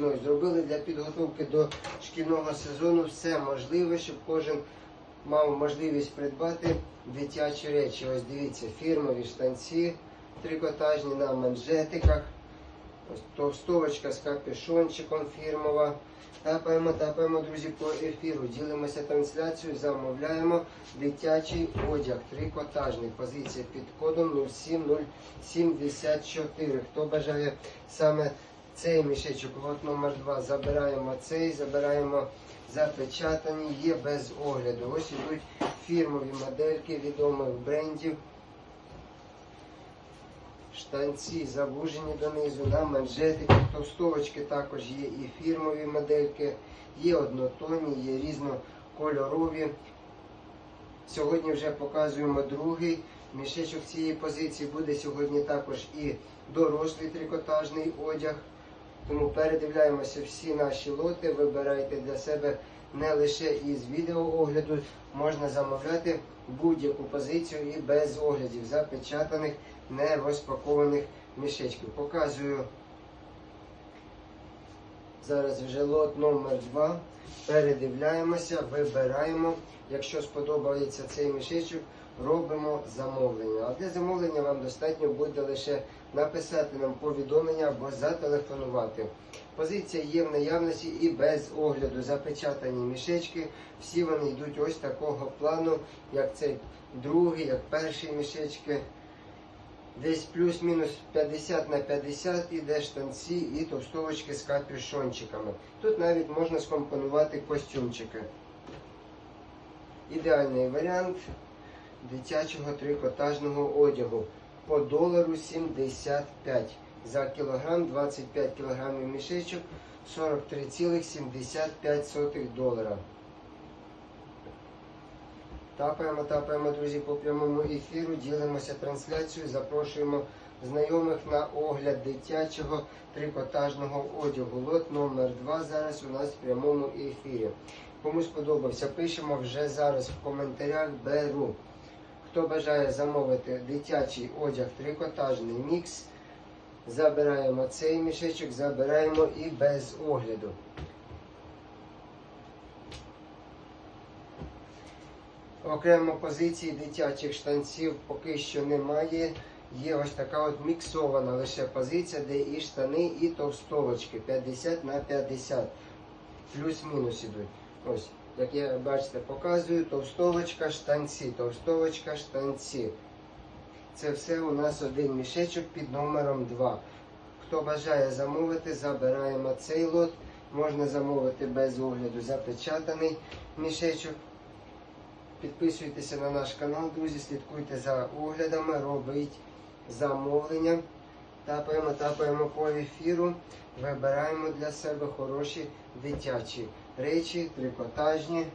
Ну, Зробили для підготовки до шкільного сезону все можливе, щоб кожен мав можливість придбати дитячі речі. Ось дивіться, фірмові штанці трикотажні на манжетиках. Ось товстовочка з капюшончиком фірмова. Тапаємо, тапаємо, друзі, по ефіру. Ділимося трансляцією, замовляємо дитячий одяг, трикотажний. Позиція під кодом 07074. Хто бажає саме цей мішечок, лот номер 2 забираємо цей, забираємо запечатані, є без огляду. Ось ідуть фірмові модельки відомих брендів. Штанці завужені донизу, на манжетиках, товстовочки також є і фірмові модельки, є однотонні, є різнокольорові. Сьогодні вже показуємо другий. Мішечок цієї позиції буде сьогодні також і дорослий трикотажний одяг. Тому передивляємося всі наші лоти, вибирайте для себе не лише із відеоогляду, можна замовляти будь-яку позицію і без оглядів, запечатаних, не розпакованих мішечків. Показую зараз вже лот номер 2 Передивляємося, вибираємо. Якщо сподобається цей мішечок, робимо замовлення. А для замовлення вам достатньо буде лише написати нам повідомлення або зателефонувати. Позиція є в наявності і без огляду запечатані мішечки. Всі вони йдуть ось такого плану, як цей другий, як перший мішечки. Десь плюс-мінус 50 на 50 іде штанці і товстовочки з капюшончиками. Тут навіть можна скомпонувати костюмчики. Ідеальний варіант дитячого трикотажного одягу по долару 75 за кілограм, 25 кілограмів мішечок, 43,75 долара. Тапаємо, тапаємо, друзі, по прямому ефіру, ділимося трансляцією, запрошуємо знайомих на огляд дитячого трикотажного одягу. Лот номер 2 зараз у нас в прямому ефірі. Кому сподобався, пишемо вже зараз в коментарях беру. Хто бажає замовити дитячий одяг трикотажний мікс, забираємо цей мішечок, забираємо і без огляду. Окремо позиції дитячих штанців поки що немає. Є ось така от міксована лише позиція, де і штани, і товстовочки 50 на 50. Плюс-мінус ідуть. Ось, як я бачите, показую, товстовочка, штанці, товстовочка, штанці. Це все у нас один мішечок під номером 2. Хто бажає замовити, забираємо цей лот. Можна замовити без огляду запечатаний мішечок. Підписуйтеся на наш канал, друзі, слідкуйте за оглядами, робіть замовлення. Тапаємо, тапаємо по ефіру, вибираємо для себе хороші дитячі речі, трикотажні.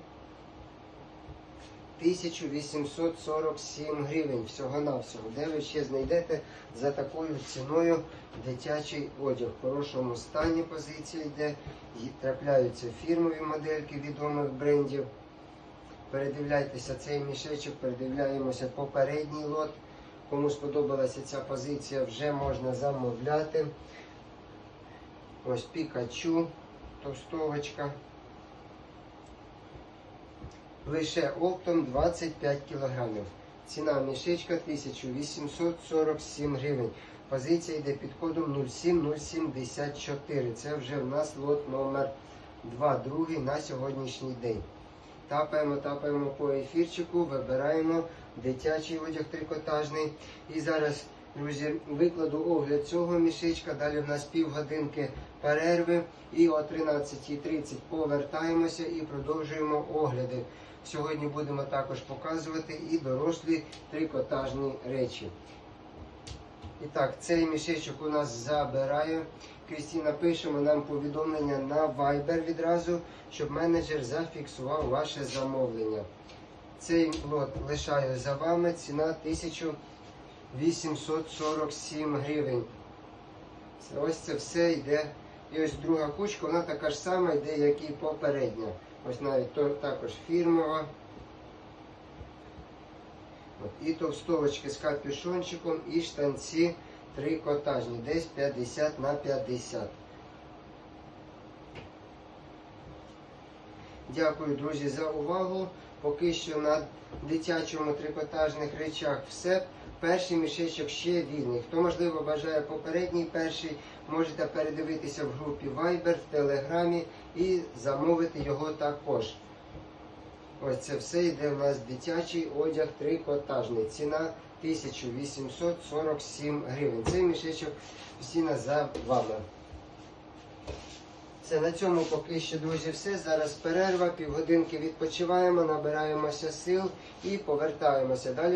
1847 гривень всього-навсього. Де ви ще знайдете за такою ціною дитячий одяг? В хорошому стані позиція йде, трапляються фірмові модельки відомих брендів. Передивляйтеся цей мішечок, передивляємося попередній лот. Кому сподобалася ця позиція, вже можна замовляти. Ось Пікачу, товстовочка. Лише оптом 25 кілограмів. Ціна мішечка 1847 гривень. Позиція йде під кодом 07074. Це вже в нас лот номер 2, другий на сьогоднішній день. Тапаємо, тапаємо по ефірчику, вибираємо дитячий одяг трикотажний. І зараз, друзі, викладу огляд цього мішечка. Далі в нас півгодинки перерви. І о 13.30 повертаємося і продовжуємо огляди. Сьогодні будемо також показувати і дорослі трикотажні речі. І так, цей мішечок у нас забирає. Крістіна, пишемо нам повідомлення на Viber відразу, щоб менеджер зафіксував ваше замовлення. Цей лот лишаю за вами. Ціна 1847 гривень. Ось це все йде. І ось друга кучка, вона така ж сама йде, як і попередня. Ось навіть також фірмова. І товстовочки з капюшончиком, і штанці трикотажні, десь 50 на 50. Дякую, друзі, за увагу. Поки що на дитячому трикотажних речах все. Перший мішечок ще вільний. Хто, можливо, бажає попередній перший, можете передивитися в групі Viber, в Телеграмі і замовити його також. Ось це все йде в нас дитячий одяг трикотажний. Ціна 1847 гривень. Цей мішечок постійно за вами. Це на цьому поки що, друзі, все. Зараз перерва, півгодинки відпочиваємо, набираємося сил і повертаємося. Далі